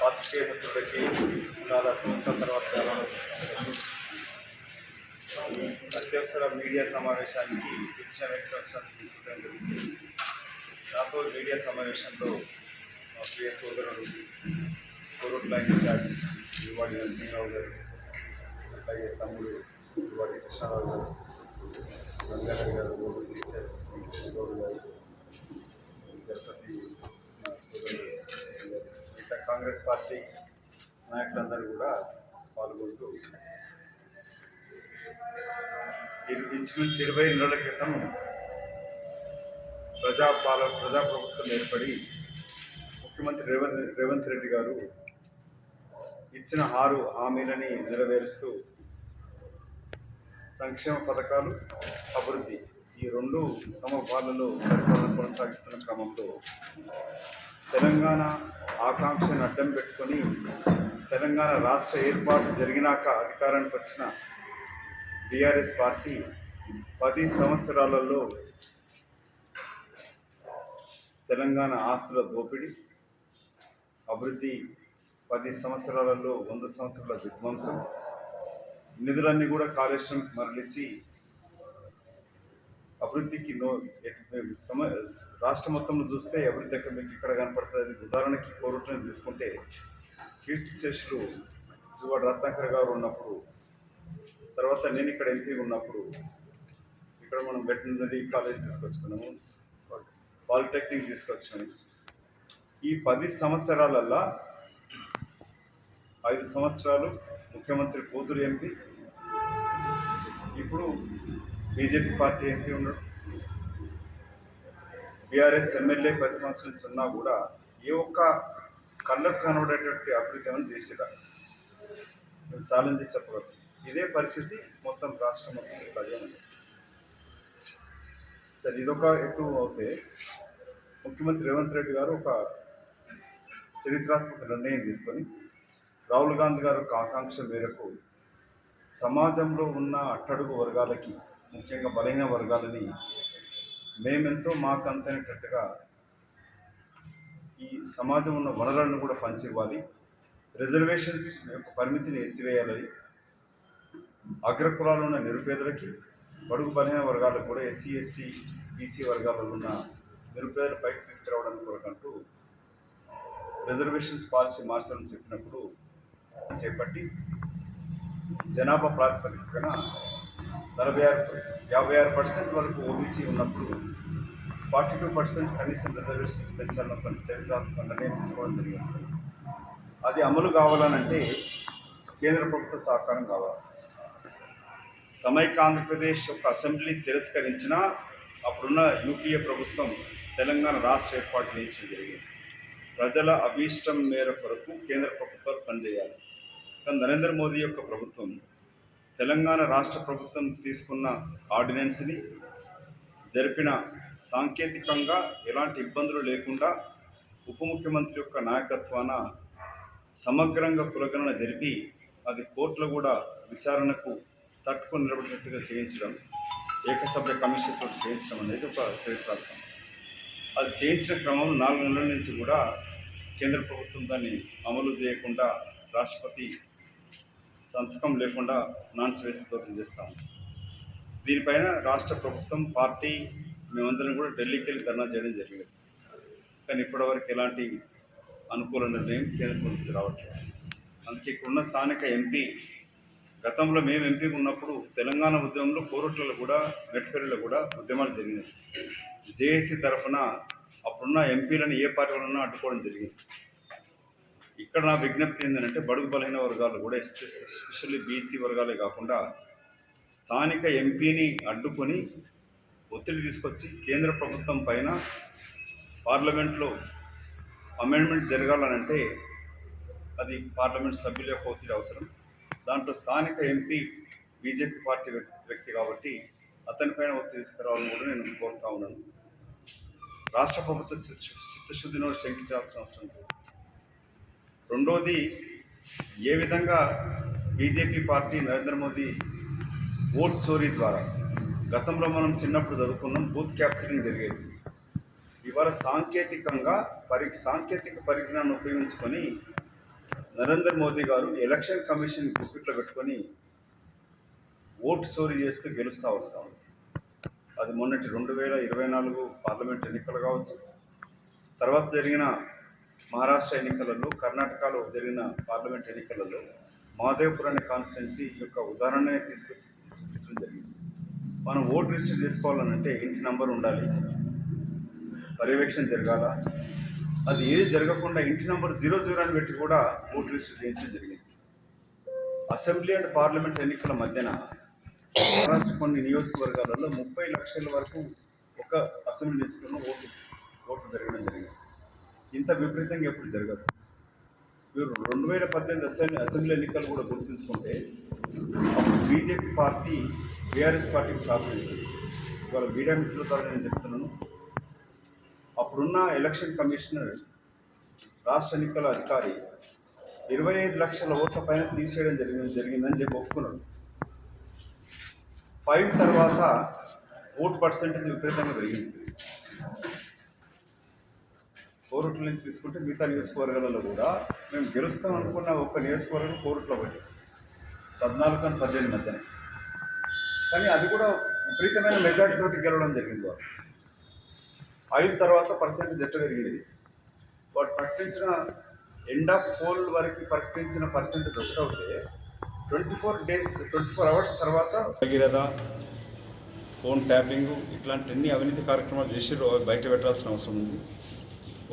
పాత్రికేయ మిత్రులకి చాలా సంవత్సరాల తర్వాత అత్యవసర మీడియా సమావేశానికి ఇచ్చిన వెంకటేశ్వరానికి తీసుకుంటాం జరిగింది. నాతో మీడియా సమావేశంలో మా ప్రియ సోదరుడు Koruru line in charge Yuvadi Narasimharao గారు అలాగే తమ్ముడు యువాడి కృష్ణారావు గారు రంగారావు గారు కాంగ్రెస్ పార్టీ నాయకులందరూ కూడా పాల్గొంటూ ఇరు- ఇంచుమించు ఇరవై నెలల క్రితం ప్రజాపాల ప్రజాప్రభుత్వం ఏర్పడి ముఖ్యమంత్రి రేవంత్ రేవంత్ రెడ్డి గారు ఇచ్చిన ఆరు హామీలని నెరవేరుస్తూ సంక్షేమ పథకాలు అభివృద్ధి ఈ రెండు సమపాలలో పరిపాలన కొనసాగిస్తున్న క్రమంలో తెలంగాణ ఆకాంక్షను అడ్డం పెట్టుకొని తెలంగాణ రాష్ట్ర ఏర్పాటు జరిగినాక అధికారానికి వచ్చిన బీఆర్ఎస్ పార్టీ పది సంవత్సరాలలో తెలంగాణ ఆస్తుల దోపిడీ అభివృద్ధి పది సంవత్సరాలలో వంద సంవత్సరాల విధ్వంసం నిధులన్నీ కూడా కాళేశ్వరంకి మరలించి అభివృద్ధికి నో సమ రాష్ట్ర మొత్తంలో చూస్తే అభివృద్ధి ఎక్కడ మీకు ఇక్కడ కనపడుతుంది ఉదాహరణకి కోరుట్లను తీసుకుంటే కీర్తి శేషులు జువాడు రత్నాకర్ గారు ఉన్నప్పుడు తర్వాత నేను ఇక్కడ ఎంపీ ఉన్నప్పుడు ఇక్కడ మనం వెటనరీ కాలేజ్ తీసుకొచ్చుకున్నాము పాలిటెక్నిక్ తీసుకొచ్చాము ఈ పది సంవత్సరాలల్లా ఐదు సంవత్సరాలు ముఖ్యమంత్రి కూతురు ఎంపీ. ఇప్పుడు బీజేపీ పార్టీ ఎంపీ ఉన్నాడు. బీఆర్ఎస్ ఎమ్మెల్యే పది సంవత్సరాల నుంచి ఉన్నా కూడా ఏ ఒక్క కళ్ళకు కనబడేటువంటి అభివృద్ధి ఏమైనా చేసేదా? ఛాలెంజ్ చెప్పగలరు ఇదే పరిస్థితి మొత్తం రాష్ట్రం మొత్తం ప్రజలు సరే ఇదొక ఎత్తు అవుతే ముఖ్యమంత్రి రేవంత్ రెడ్డి గారు ఒక చరిత్రాత్మక నిర్ణయం తీసుకొని రాహుల్ గాంధీ గారు ఒక ఆకాంక్ష మేరకు సమాజంలో ఉన్న అట్టడుగు వర్గాలకి ముఖ్యంగా బలహీన వర్గాలని మేమెంతో మాకంతనేటట్టుగా ఈ సమాజం ఉన్న వనరులను కూడా పంచివ్వాలి. రిజర్వేషన్స్ యొక్క పరిమితిని ఎత్తివేయాలని అగ్రకులాలు ఉన్న నిరుపేదలకి బడుగు బలహీన వర్గాలకు కూడా ఎస్సీ ఎస్టీ బీసీ వర్గాలలో ఉన్న నిరుపేదల పైకి తీసుకురావడానికి కొరకంటూ రిజర్వేషన్స్ పాలసీ మార్చాలని చెప్పినప్పుడు చేపట్టి జనాభా ప్రాతిపదికన నలభై ఆరు యాభై ఆరు పర్సెంట్ వరకు ఓబీసీ ఉన్నప్పుడు ఫార్టీ టూ పర్సెంట్ కనీసం రిజర్వేషన్స్ పెంచాలన్న పని చరిత్రాత్మక నిర్ణయం తీసుకోవడం జరిగింది. అది అమలు కావాలనంటే కేంద్ర ప్రభుత్వ సహకారం కావాలి. సమైక్య ఆంధ్రప్రదేశ్ యొక్క అసెంబ్లీ తిరస్కరించిన అప్పుడున్న యూపీఏ ప్రభుత్వం తెలంగాణ రాష్ట్ర ఏర్పాటు చేయించడం జరిగింది. ప్రజల అభీష్టం మేర కొరకు కేంద్ర ప్రభుత్వాలు పనిచేయాలి. కానీ నరేంద్ర మోదీ యొక్క ప్రభుత్వం తెలంగాణ రాష్ట్ర ప్రభుత్వం తీసుకున్న ఆర్డినెన్స్ని జరిపిన సాంకేతికంగా ఎలాంటి ఇబ్బందులు లేకుండా ఉప ముఖ్యమంత్రి యొక్క నాయకత్వాన సమగ్రంగా కులగణన జరిపి అది కోర్టులో కూడా విచారణకు తట్టుకొని నిలబడినట్టుగా చేయించడం ఏకసభ్య కమిషన్తో చేయించడం అనేది ఒక చరిత్రార్థం అది చేయించిన క్రమం నాలుగు నెలల నుంచి కూడా కేంద్ర ప్రభుత్వం దాన్ని అమలు చేయకుండా రాష్ట్రపతి సంతకం లేకుండా నాన్స్ వేసి దూరం చేస్తాం దీనిపైన రాష్ట్ర ప్రభుత్వం పార్టీ మేమందరం కూడా ఢిల్లీకి వెళ్ళి ధర్నా చేయడం జరిగింది. కానీ ఇప్పటివరకు ఎలాంటి అనుకూల నిర్ణయం కేంద్ర నుంచి రావట్లేదు. అందుకే ఇక్కడున్న స్థానిక ఎంపీ గతంలో మేము ఎంపీ ఉన్నప్పుడు తెలంగాణ ఉద్యమంలో కోరుట్లలో కూడా మెట్పల్లిలో కూడా ఉద్యమాలు జరిగినాయి. జేఏసీ తరఫున అప్పుడున్న ఎంపీలను ఏ పార్టీ వాళ్ళన్నా అడ్డుకోవడం జరిగింది. ఇక్కడ నా విజ్ఞప్తి ఏంటంటే బడుగు బలహీన వర్గాలు కూడా ఎస్ఎస్ ఎస్పెషల్లీ బీసీ వర్గాలే కాకుండా స్థానిక ఎంపీని అడ్డుకొని ఒత్తిడి తీసుకొచ్చి కేంద్ర ప్రభుత్వం పైన పార్లమెంట్లో అమెండ్మెంట్ జరగాలనంటే అది పార్లమెంట్ సభ్యుల యొక్క ఒత్తిడి అవసరం. దాంట్లో స్థానిక ఎంపీ బీజేపీ పార్టీ వ్యక్తి వ్యక్తి కాబట్టి అతనిపైన ఒత్తిడి తీసుకురావాలని కూడా నేను కోరుతా ఉన్నాను. రాష్ట్ర ప్రభుత్వ చిత్తశుద్ధిని శంకించాల్సిన అవసరం లేదు. రెండోది ఏ విధంగా BJP party Narendra Modi vote చోరీ ద్వారా గతంలో మనం చిన్నప్పుడు చదువుకున్నాం బూత్ క్యాప్చరింగ్ జరిగేది. ఇవాళ సాంకేతికంగా పరి సాంకేతిక పరిజ్ఞానం ఉపయోగించుకొని నరేంద్ర మోదీ గారు ఎలక్షన్ కమిషన్ గుప్పిట్లో పెట్టుకొని ఓటు చోరీ చేస్తూ గెలుస్తూ వస్తా ఉంది. అది మొన్నటి రెండు వేల ఇరవై నాలుగు పార్లమెంట్ ఎన్నికలు కావచ్చు తర్వాత జరిగిన మహారాష్ట్ర ఎన్నికలలో కర్ణాటకలో జరిగిన పార్లమెంట్ ఎన్నికలలో మాదేవ్పూర్ అనే కాన్స్టిట్యున్సీ యొక్క ఉదాహరణనే తీసుకొచ్చి చూపించడం జరిగింది. మనం ఓటు రిజిస్టర్ చేసుకోవాలనంటే ఇంటి నంబర్ ఉండాలి. పర్యవేక్షణ జరగాల? అది ఏది జరగకుండా ఇంటి నంబర్ జీరో జీరో అని పెట్టి కూడా ఓటు రిజిస్టర్ చేయించడం జరిగింది. అసెంబ్లీ అండ్ పార్లమెంట్ ఎన్నికల మధ్యన మహారాష్ట్ర కొన్ని నియోజకవర్గాలలో ముప్పై లక్షల వరకు ఒక అసెంబ్లీ నియోజకవర్గంలో ఓటు ఓట్లు జరగడం జరిగింది. ఇంత విపరీతంగా ఎప్పుడు జరగదు. మీరు రెండు వేల పద్దెనిమిది అసెంబ్లీ అసెంబ్లీ ఎన్నికలు కూడా గుర్తుంచుకుంటే అప్పుడు బీజేపీ పార్టీ బీఆర్ఎస్ పార్టీకి సహకరించింది ఇవాళ మీడియా మిత్రుల ద్వారా నేను చెప్తున్నాను. అప్పుడున్న ఎలక్షన్ కమిషనర్ రాష్ట్ర ఎన్నికల అధికారి ఇరవై ఐదు లక్షల ఓట్ల పైన తీసేయడం జరిగింది జరిగిందని చెప్పి ఒప్పుకున్నాడు. ఫైవ్ తర్వాత ఓట్ పర్సెంటేజ్ విపరీతంగా పెరిగింది. కోరుట్ల నుంచి తీసుకుంటే మిగతా నియోజకవర్గాలలో కూడా మేము గెలుస్తాం అనుకున్న ఒక్క నియోజకవర్గం కోరుట్లో ఒకటి. పద్నాలుగు కానీ పద్దెనిమిది మధ్యన. కానీ అది కూడా విపరీతమైన మెజార్టీ తోటి గెలవడం జరిగింది ఐదు తర్వాత పర్సెంటేజ్ ఎట్ట పెరిగింది. వాడు ప్రకటించిన ఎండ్ ఆఫ్ పోల్ వరకు ప్రకటించిన percentage ఒకటవుతే twenty four days twenty four hours తర్వాత భగీరథ ఫోన్ ట్యాపింగ్ ఇట్లాంటి అన్ని అవినీతి కార్యక్రమాలు చేసి బయట పెట్టాల్సిన అవసరం ఉంది.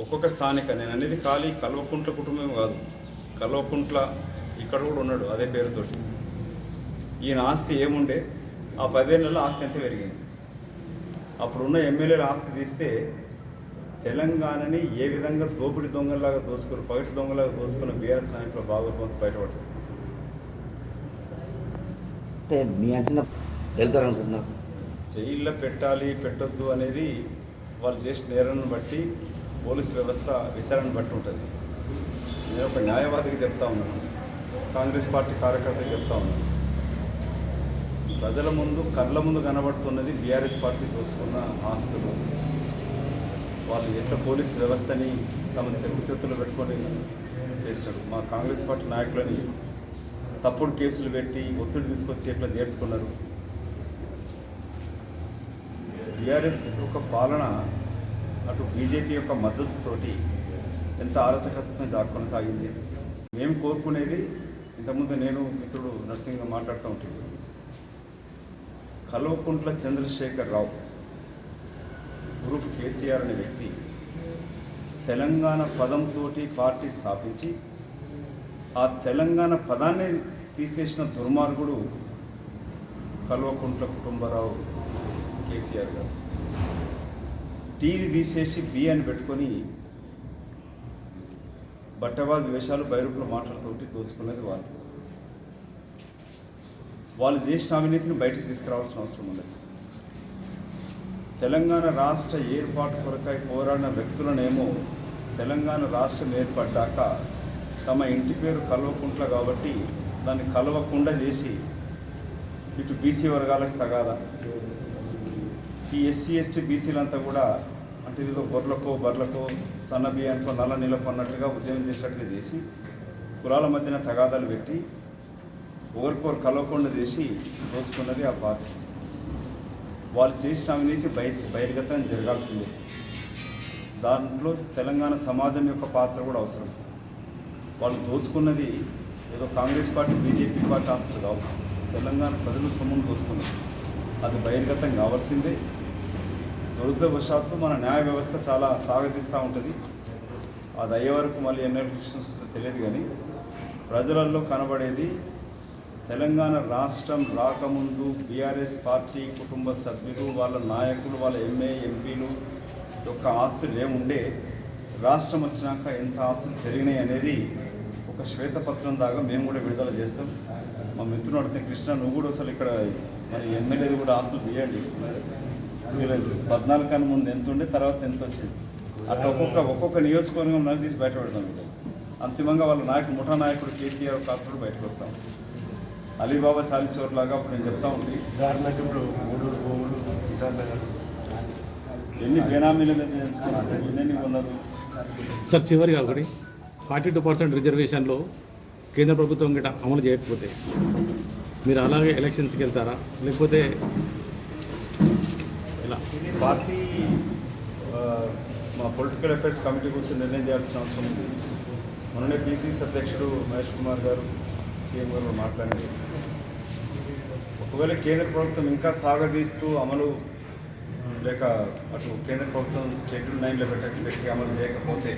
ఒక్కొక్క స్థానిక నేను అనేది ఖాళీ కల్వకుంట్ల కుటుంబం కాదు. కల్వకుంట్ల ఇక్కడ కూడా ఉన్నాడు అదే పేరుతోటి. ఈయన ఆస్తి ఏముండే? ఆ పదేళ్ళలో ఆస్తి ఎంత పెరిగింది? అప్పుడున్న ఎమ్మెల్యేల ఆస్తి తీస్తే తెలంగాణని ఏ విధంగా దోపిడి దొంగలాగా దోసుకుని పగటి దొంగలాగా దోసుకున్న బీఆర్ఎస్ నాయకుల బాగోపోతే బయటపడ్డారు అంటే మీ అంచనా జైల్లో పెట్టాలి పెట్టొద్దు అనేది వాళ్ళు చేసిన నేరాన్ని బట్టి పోలీస్ వ్యవస్థ విచారణ బట్టి ఉంటుంది. నేను ఒక న్యాయవాదికి చెప్తా ఉన్నాను. కాంగ్రెస్ పార్టీ కార్యకర్తకి చెప్తా ఉన్నాను. ప్రజల ముందు కళ్ళ ముందు కనబడుతున్నది బీఆర్ఎస్ పార్టీ దోచుకున్న ఆస్తులు. వాళ్ళు ఎట్లా పోలీస్ వ్యవస్థని తమ చెక్కు చేతులు పెట్టుకొని చేశారు మా కాంగ్రెస్ పార్టీ నాయకులని తప్పుడు కేసులు పెట్టి ఒత్తిడి తీసుకొచ్చి ఎట్లా చేర్చుకున్నారు? బీఆర్ఎస్ యొక్క పాలన అటు బీజేపీ యొక్క మద్దతుతోటి ఎంత అరాచకత్వం కొనసాగింది. మేము కోరుకునేది ఇంతకుముందు నేను మిత్రుడు నర్సింగ్ మాట్లాడుతూ ఉంటుంది కల్వకుంట్ల చంద్రశేఖర్ రావు ఉరుఫ్ కేసీఆర్ అనే వ్యక్తి తెలంగాణ పదంతో పార్టీ స్థాపించి ఆ తెలంగాణ పదాన్ని తీసేసిన దుర్మార్గుడు కల్వకుంట్ల కుటుంబరావు కేసీఆర్ గారు. టీని తీసేసి బి అని పెట్టుకొని బట్టబాజు వేషాలు బైరూపుల మాటలతోటి దోచుకున్నది వాళ్ళు. వాళ్ళు చేసిన అవినీతిని బయటకు తీసుకురావాల్సిన అవసరం ఉండదు. తెలంగాణ రాష్ట్ర ఏర్పాటు కొరకై పోరాడిన వ్యక్తులనేమో తెలంగాణ రాష్ట్రం ఏర్పడ్డాక తమ ఇంటి పేరు కలవకుంట్ల కాబట్టి దాన్ని కలవకుండా చేసి ఇటు బీసీ వర్గాలకు తగాదా. ఈ ఎస్సీ ఎస్టీ బీసీలంతా కూడా అంటే ఏదో గొర్రెలకో బర్రెలకో సన్న బియ్యానికో నల్ల నీళ్ళకో అన్నట్లుగా ఉద్యమం చేసినట్లు చేసి కులాల మధ్యన తగాదాలు పెట్టి ఒకరికొకరు కలవకుండా చేసి దోచుకున్నది ఆ పార్టీ. వాళ్ళు చేసిన అవినీతి బయ బహిర్గతం జరగాల్సిందే. దాంట్లో తెలంగాణ సమాజం యొక్క పాత్ర కూడా అవసరం. వాళ్ళు దోచుకున్నది ఏదో కాంగ్రెస్ పార్టీ బీజేపీ పార్టీ ఆస్తులు కావు. తెలంగాణ ప్రజలు సొమ్మును దోచుకున్నారు. అది బహిర్గతం కావాల్సిందే. దురదృష్టవశాత్తు మన న్యాయ వ్యవస్థ చాలా స్వాగతిస్తూ ఉంటుంది. అది అయ్యే వరకు మళ్ళీ ఎన్నో ఎలక్షన్స్ వస్తే తెలియదు కానీ ప్రజలలో కనబడేది తెలంగాణ రాష్ట్రం రాకముందు బీఆర్ఎస్ పార్టీ కుటుంబ సభ్యులు వాళ్ళ నాయకులు వాళ్ళ ఎంఏ ఎంపీలు యొక్క ఆస్తులు ఏముండే రాష్ట్రం వచ్చినాక ఎంత ఆస్తులు పెరిగినాయి అనేది ఒక శ్వేతపత్రం దాకా మేము కూడా విడుదల చేస్తాం. మా మిత్రుడు అడిగితే కృష్ణ నువ్వు కూడా అసలు ఇక్కడ మరి ఎమ్మెల్యేది కూడా ఆస్తులు తీయండి. పద్నాలుగు కన్నా ముందు ఎంత ఉండే తర్వాత ఎంత వచ్చింది. అట్లా ఒక్కొక్క ఒక్కొక్క నియోజకవర్గం నన్ను తీసి బయట పెడతాం వీళ్ళు అంతిమంగా వాళ్ళ నాయకుడు ముఠా నాయకుడు కేసీఆర్ కాస్తులు బయటకు వస్తాం. అలీబాబా చాలిచోర్ లాగా అప్పుడు నేను చెప్తా ఉంది ఉదాహరణకు ఇప్పుడు మూడూరు భూములు కిసాన్ నగర్. ఎన్ని బెనామీల మీద ఎన్ని కొన్నారు? సార్ చివరిగా ఒకటి ఫార్టీ టూ పర్సెంట్ రిజర్వేషన్లో కేంద్ర ప్రభుత్వం గిట్ట అమలు చేయకపోతే మీరు అలాగే ఎలక్షన్స్కి వెళ్తారా? లేకపోతే ఇది పార్టీ మా పొలిటికల్ అఫైర్స్ కమిటీ గురించి నిర్ణయం చేయాల్సిన అవసరం ఉంది. మొన్ననే పీసీసీ అధ్యక్షుడు మహేష్ కుమార్ గారు సీఎం గారు మాట్లాడి ఒకవేళ కేంద్ర ప్రభుత్వం ఇంకా సాగదీస్తూ అమలు లేక అటు కేంద్ర ప్రభుత్వం షెడ్యూల్ నైన్లో పెట్ట పెట్టి అమలు చేయకపోతే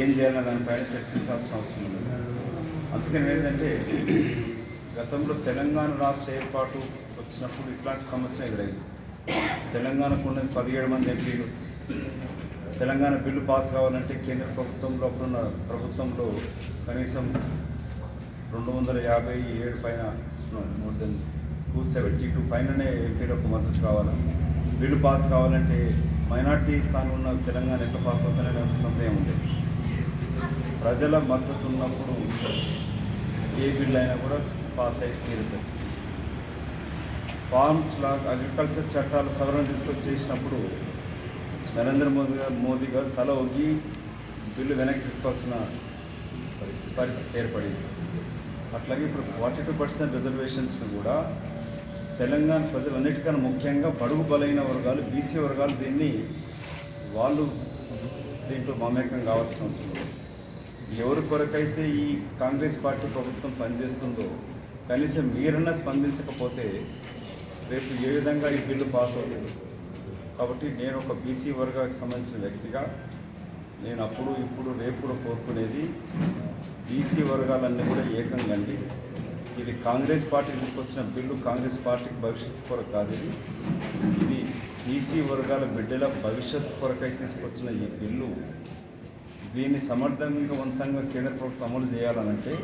ఏం చేయాలని దానిపైన చర్చించాల్సిన అవసరం ఉంది. అందుకని ఏంటంటే గతంలో తెలంగాణ రాష్ట్ర ఏర్పాటు వచ్చినప్పుడు ఇట్లాంటి సమస్య ఎదురైంది. తెలంగాణకు ఉన్నది పదిహేడు మంది ఎంపీలు తెలంగాణ బిల్లు పాస్ కావాలంటే కేంద్ర ప్రభుత్వంలో అప్పుడున్న ప్రభుత్వంలో కనీసం రెండు వందల యాభై ఏడు పైన more than two seventy two పైననే ఎంపీలకు మద్దతు కావాలి. బిల్లు పాస్ కావాలంటే మైనార్టీ స్థానం ఉన్న తెలంగాణ ఎట్లా పాస్ అవుతుందనే ఒక సందేహం ఉంది. ప్రజల మద్దతు ఉన్నప్పుడు ఏ బిల్లు అయినా కూడా పాస్ అయి తీరుతుంది ఫార్మ్స్ లా అగ్రికల్చర్ చట్టాల సవరణ తీసుకొచ్చి చేసినప్పుడు నరేంద్ర మోదీ గారు మోదీ గారు తల ఒగ్గి బిల్లు వెనక్కి తీసుకోవాల్సిన పరిస్థితి పరిస్థితి ఏర్పడింది. అట్లాగే ఇప్పుడు ఫార్టీ టూ పర్సెంట్ రిజర్వేషన్స్ని కూడా తెలంగాణ ప్రజలన్నిటికన్నా ముఖ్యంగా బడుగు బలైన వర్గాలు బీసీ వర్గాలు దీన్ని వాళ్ళు దీంట్లో మమేకం కావాల్సిన అవసరం లేదు. ఎవరి కొరకైతే ఈ కాంగ్రెస్ పార్టీ ప్రభుత్వం పనిచేస్తుందో కనీసం మీరన్నా స్పందించకపోతే రేపు ఏ విధంగా ఈ బిల్లు పాస్ అవుతుంది. కాబట్టి నేను ఒక బీసీ వర్గానికి సంబంధించిన వ్యక్తిగా నేను అప్పుడు ఇప్పుడు రేపు కూడా కోరుకునేది బీసీ వర్గాలన్నీ కూడా ఏకంగా అండి. ఇది కాంగ్రెస్ పార్టీ తీసుకొచ్చిన బిల్లు కాంగ్రెస్ పార్టీకి భవిష్యత్తు కొరకు కాదు ఇది. ఇది బీసీ వర్గాల బిడ్డల భవిష్యత్తు కొరకై తీసుకొచ్చిన ఈ బిల్లు దీన్ని సమర్థవంతంగా కేంద్ర ప్రభుత్వం అమలు చేయాలనంటే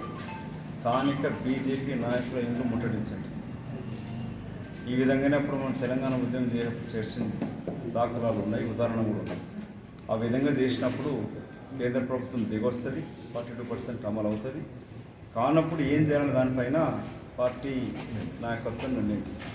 స్థానిక బీజేపీ నాయకుల ఇండ్లు ముట్టడించండి. ఈ విధంగానే అప్పుడు మనం తెలంగాణ ఉద్యమం చే చేసిన దాఖలాలు ఉన్నాయి ఉదాహరణ కూడా ఉన్నాయి. ఆ విధంగా చేసినప్పుడు కేంద్ర ప్రభుత్వం దిగొస్తుంది ఫార్టీ టూ పర్సెంట్ అమలు అవుతుంది కానప్పుడు ఏం చేయాలని దానిపైన పార్టీ నాయకత్వం నిర్ణయించింది.